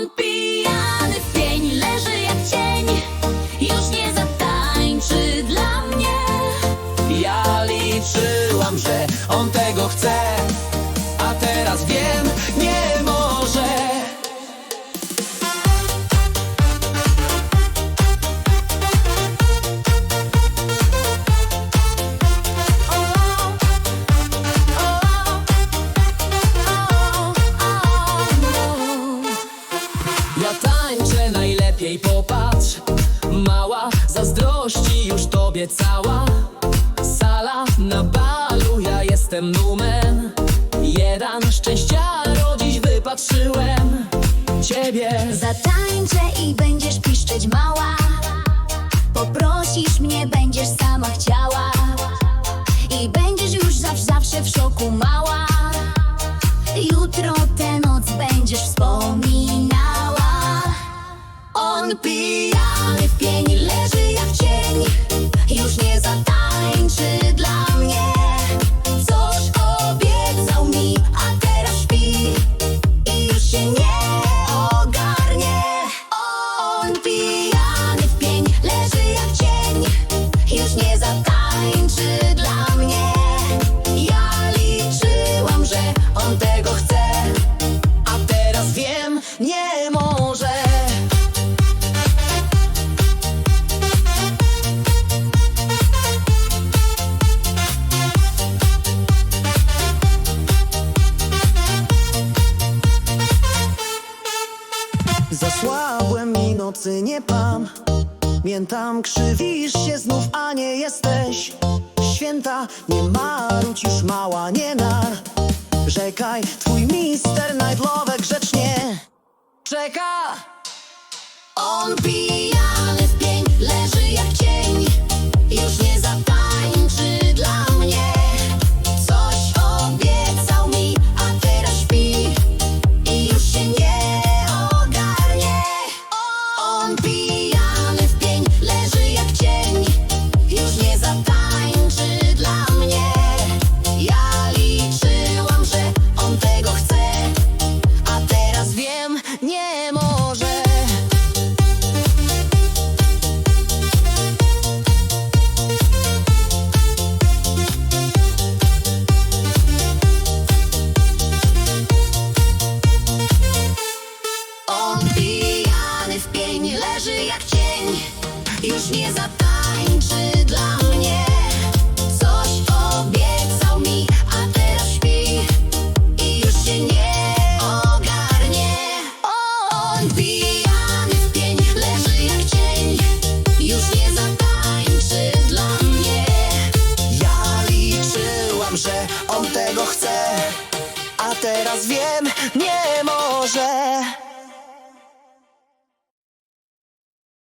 On pijany tańczę najlepiej, popatrz. Mała zazdrości już tobie cała. Sala na balu, ja jestem numen Jeden szczęściaro dziś wypatrzyłem. Ciebie. Zatańczę i będziesz piszczeć mała. Poprosisz mnie, będziesz sama chciała. I będziesz już zawsze, zawsze w szoku mała On pijany w pień leży jak cień. Już nie zatańczy Zasłabłem i nocy nie pam. Miętam, krzywisz się znów, a nie jesteś Święta, nie marudź już mała, nie nar. Rzekaj, twój mister Nightlowe grzecznie. Czeka! On pijany leży jak cień Już nie zatańczy dla mnie Coś obiecał mi, a teraz śpi I już się nie ogarnie. On pijany w pień leży jak cień Już nie zatańczy dla mnie. Ja liczyłam, że on tego chce A teraz wiem, nie może